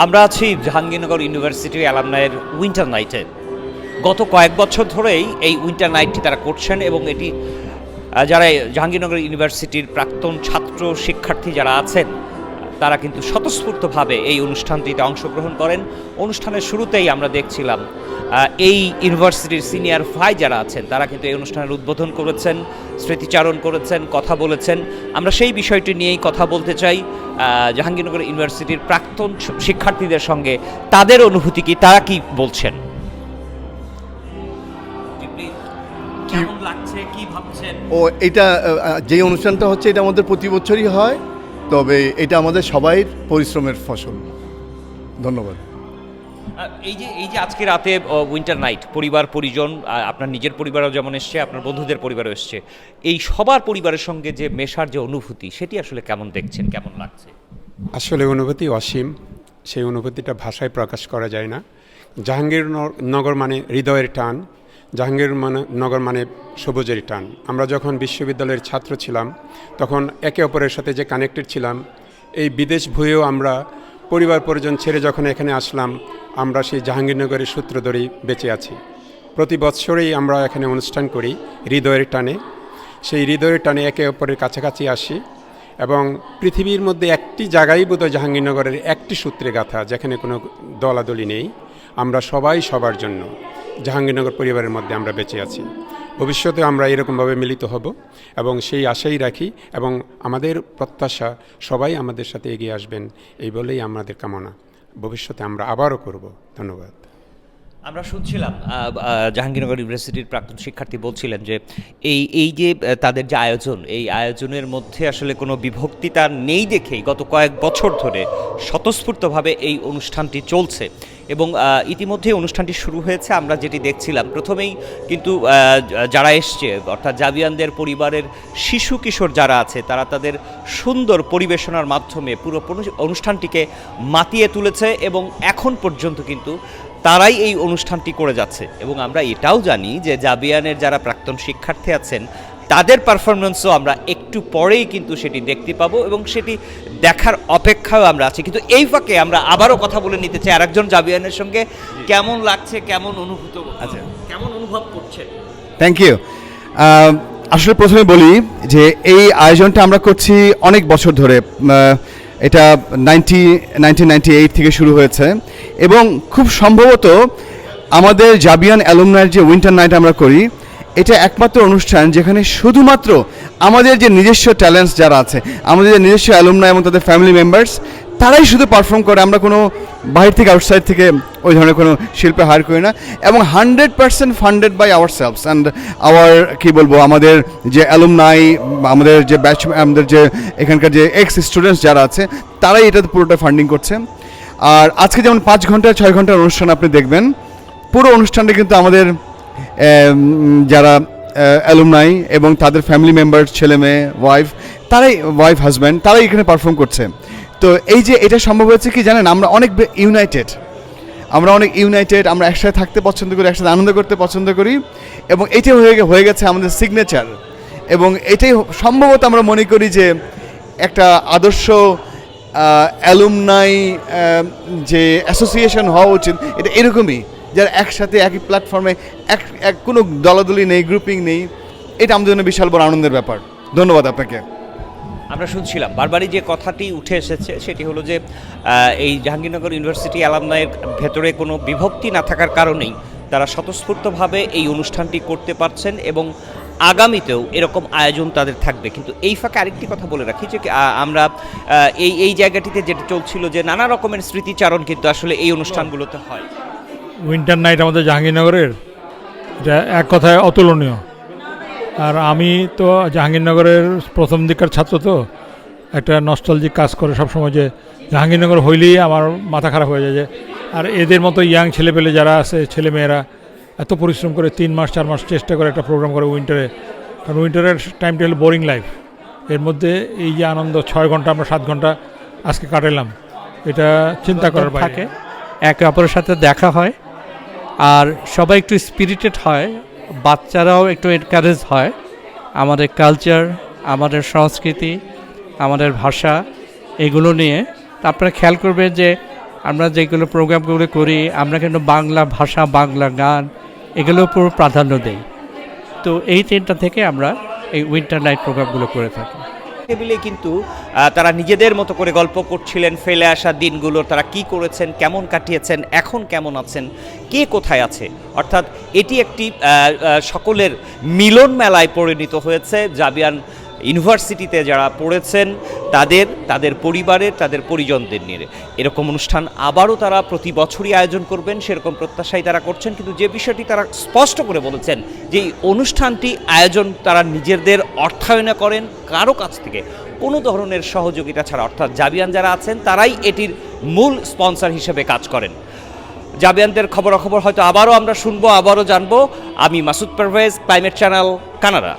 আমরা আছি Jahangirnagar university অ্যালামনায়ের winter নাইটে। গত কয়েক বছর ধরেই এই উইন্টার নাইটটি তারা করছেন এবং এটি যারা জাহাঙ্গীরনগর ইউনিভার্সিটির প্রাক্তন ছাত্র শিক্ষার্থী যারা আছেন, তারা কিন্তু স্বতঃস্ফূর্তভাবে এই অনুষ্ঠানটিতে অংশগ্রহণ করেন। অনুষ্ঠানের শুরুতেই আমরা দেখছিলাম এই ইউনিভার্সিটির সিনিয়র ভাই যারা আছেন, তারা কিন্তু এই অনুষ্ঠানের উদ্বোধন করেছেন, স্মৃতিচারণ করেছেন, কথা বলেছেন। আমরা সেই বিষয়টি নিয়েই কথা বলতে চাই। জাহাঙ্গীরনগর ইউনিভার্সিটির প্রাক্তন শিক্ষার্থীদের সঙ্গে তাদের অনুভূতি কি? তারা কি বলছেন? লাগছে? কি ও এটা যে অনুষ্ঠানটা হচ্ছে এটা আমাদের প্রতি বছরই হয় তবে এটা আমাদের সবাই পরিশ্রমের ফসল। ধন্যবাদ। এই যে এই যে আজকে রাতে উইন্টার নাইট পরিবার, পরিজন আপনার নিজের পরিবারও যেমন এসছে, আপনার বন্ধুদের পরিবারও এসছে, এই সবার পরিবারের সঙ্গে যে মেশার যে অনুভূতি, সেটি আসলে কেমন দেখছেন, কেমন লাগছে? আসলে অনুভূতি অসীম, সেই অনুভূতিটা ভাষায় প্রকাশ করা যায় না। জাহাঙ্গীর নগর মানে হৃদয়ের টান জাহাঙ্গীর নগর মানে সবুজের টান। আমরা যখন বিশ্ববিদ্যালয়ের ছাত্র ছিলাম, তখন একে অপরের সাথে যে কানেক্টেড ছিলাম, এই বিদেশ ভুয়েও আমরা পরিবার, পরিজন ছেড়ে যখন এখানে আসলাম আমরা সেই জাহাঙ্গীরনগরের সূত্র ধরেই বেঁচে আছি। প্রতি বৎসরেই আমরা এখানে অনুষ্ঠান করি হৃদয়ের টানে। সেই হৃদয়ের টানে একে অপরের কাছাকাছি আসি এবং পৃথিবীর মধ্যে একটি জায়গায় বোধহয় জাহাঙ্গীরনগরের একটি সূত্রে গাথা, যেখানে কোনো দলাদলি নেই। আমরা সবাই সবার জন্য জাহাঙ্গীরনগর পরিবারের মধ্যে আমরা বেঁচে আছি। ভবিষ্যতে আমরা এরকমভাবে মিলিত হব এবং সেই আশাই রাখি এবং আমাদের প্রত্যাশা সবাই আমাদের সাথে এগিয়ে আসবেন, এই বলেই আমাদের কামনা। ভবিষ্যতে আমরা আবারও করব। ধন্যবাদ। আমরা শুনছিলাম জাহাঙ্গীরনগর ইউনিভার্সিটির প্রাক্তন শিক্ষার্থী বলছিলেন যে এই এই যে তাদের যে আয়োজন, এই আয়োজনের মধ্যে আসলে কোনো বিভক্তিতা নেই দেখেই। গত কয়েক বছর ধরে স্বতঃস্ফূর্তভাবে এই অনুষ্ঠানটি চলছে এবং ইতিমধ্যে অনুষ্ঠানটি শুরু হয়েছে। আমরা যেটি দেখছিলাম, প্রথমেই কিন্তু যারা এসছে, অর্থাৎ জাবিয়ানদের পরিবারের শিশু কিশোর যারা আছে, তারা তাদের সুন্দর পরিবেশনার মাধ্যমে পুরো অনু- অনুষ্ঠানটিকে মাতিয়ে তুলেছে এবং এখন পর্যন্ত কিন্তু তারাই এই অনুষ্ঠানটি করে যাচ্ছে। এবং আমরা এটাও জানি যে জাবিয়ানের যারা প্রাক্তন শিক্ষার্থী আছেন তাদের পারফরমেন্সও আমরা একটু পরেই কিন্তু সেটি দেখতে পাবো এবং সেটি দেখার অপেক্ষাও আমরা আছি। কিন্তু এই ফাঁকে আমরা আবারও কথা বলে নিতে চাই আরেকজন জাবিয়ানের সঙ্গে। কেমন লাগছে কেমন অনুভূত আচ্ছা। কেমন অনুভব করছেন? থ্যাংক ইউ আসলে প্রথমে বলি যে এই আয়োজনটা আমরা করছি অনেক বছর ধরে। এটা নাইনটি, নাইনটিন থেকে শুরু হয়েছে। এবং খুব সম্ভবত আমাদের জাবিয়ান অ্যালুমনার যে উইন্টার নাইট আমরা করি, এটা একমাত্র অনুষ্ঠান যেখানে শুধুমাত্র আমাদের যে নিজস্ব ট্যালেন্টস যারা আছে, আমাদের যে নিজস্ব অ্যালুমনা এবং তাদের ফ্যামিলি মেম্বার্স তারাই শুধু পারফর্ম করে, আমরা কোনো বাইরে থেকে আউটসাইড থেকে ওই ধরনের কোনো শিল্পে হায়ার করি না। এবং hundred percent funded by our selves and our কী বলব, আমাদের যে অ্যালুমনাই আমাদের যে ব্যাচ আমাদের যে এখানকার যে এক্স স্টুডেন্টস যারা আছে, তারাই এটাতে পুরোটা ফান্ডিং করছে। আর আজকে যেমন পাঁচ ঘণ্টা, ছয় ঘণ্টার অনুষ্ঠান আপনি দেখবেন, পুরো অনুষ্ঠানটা কিন্তু আমাদের যারা অ্যালুমনাই এবং তাদের ফ্যামিলি মেম্বার ছেলে মেয়ে ওয়াইফ তারাই ওয়াইফ হাজব্যান্ড তারাই এখানে পারফর্ম করছে। তো এই যে এটা সম্ভব হয়েছে কি জানেন? আমরা অনেক ইউনাইটেড আমরা অনেক ইউনাইটেড আমরা একসাথে থাকতে পছন্দ করি, একসাথে আনন্দ করতে পছন্দ করি এবং এটাই হয়ে হয়ে গেছে আমাদের সিগনেচার এবং এটাই সম্ভবত আমরা মনে করি যে একটা আদর্শ অ্যালুমনাই যে অ্যাসোসিয়েশন হওয়া উচিত। এটা এরকমই, যারা একসাথে একই প্ল্যাটফর্মে এক এক কোনো দলাদলি নেই গ্রুপিং নেই, এটা আমাদের জন্য বিশাল বড় আনন্দের ব্যাপার। ধন্যবাদ আপনাকে। আমরা শুনছিলাম। বারবারই যে কথাটি উঠে এসেছে সেটি হলো যে এই জাহাঙ্গীরনগর ইউনিভার্সিটি অ্যালামনায়ের ভেতরে কোনো বিভক্তি না থাকার কারণেই তারা স্বতঃস্ফূর্তভাবে এই অনুষ্ঠানটি করতে পারছেন এবং আগামীতেও এরকম আয়োজন তাদের থাকবে। কিন্তু এই ফাঁকে আরেকটি কথা বলে রাখি যে আমরা এই এই জায়গাটিতে যেটা চলছিল যে নানা রকমের স্মৃতিচারণ কিন্তু আসলে এই অনুষ্ঠানগুলোতে হয়। উইন্টার নাইট আমাদের জাহাঙ্গীরনগরের। এক কথায় অতুলনীয়। আর আমি তো জাহাঙ্গীরনগরের প্রথম দিককার ছাত্র তো, একটা নস্টালজিক কাজ করে সবসময় যে জাহাঙ্গীরনগর হইলেই আমার মাথা খারাপ হয়ে যায় যে, আর এদের মতো ইয়াং ছেলেপেলে যারা আছে, ছেলেমেয়েরা এত পরিশ্রম করে তিন মাস, চার মাস চেষ্টা করে একটা প্রোগ্রাম করে উইন্টারে কারণ উইন্টারের টাইমটা হলো বোরিং লাইফ এর মধ্যে এই যে আনন্দ, ছয় ঘণ্টা আমরা সাত ঘণ্টা আজকে কাটালাম, এটা চিন্তা করার থাকে, একে অপরের সাথে দেখা হয়, আর সবাই একটু স্পিরিটেড হয় বাচ্চারাও একটু এনকারেজ হয়। আমাদের কালচার আমাদের সংস্কৃতি, আমাদের ভাষা, এগুলো নিয়ে। আপনারা খেয়াল করবেন যে আমরা যেগুলো প্রোগ্রামগুলো করি, আমরা কিন্তু বাংলা ভাষা, বাংলা গান, এগুলোর উপর প্রাধান্য দেই। তো এই তিনটা থেকে আমরা এই উইন্টার নাইট প্রোগ্রামগুলো করে থাকি। টেবিলে কিন্তু তারা নিজেদের মতো করে গল্প করছিলেন, ফেলে আসা দিনগুলো তারা কি করেছেন, কেমন কাটিয়েছেন, এখন কেমন আছেন, কে কোথায় আছে? অর্থাৎ এটি একটি সকলের মিলন মেলায় পরিণত হয়েছে। জাবিয়ান ইউনিভার্সিটিতে যারা পড়েছেন, তাদের তাদের পরিবারের তাদের পরিজনদের নিয়ে। এরকম অনুষ্ঠান আবারও তারা প্রতি বছরই আয়োজন করবেন, সেরকম প্রত্যাশাই তারা করছেন, কিন্তু যে বিষয়টি তারা স্পষ্ট করে বলেছেন, যে এই অনুষ্ঠানটি আয়োজন তারা নিজেদের অর্থায়নে করেন, কারও কাছ থেকে। কোনো ধরনের সহযোগিতা ছাড়া, অর্থাৎ জাবিয়ান যারা আছেন, তারাই এটির মূল স্পন্সর হিসেবে কাজ করেন। জাবিয়ানদের খবরাখবর হয়তো আবারও আমরা শুনব, আবারও জানব। আমি Masud Parvez, climate channel, Canada.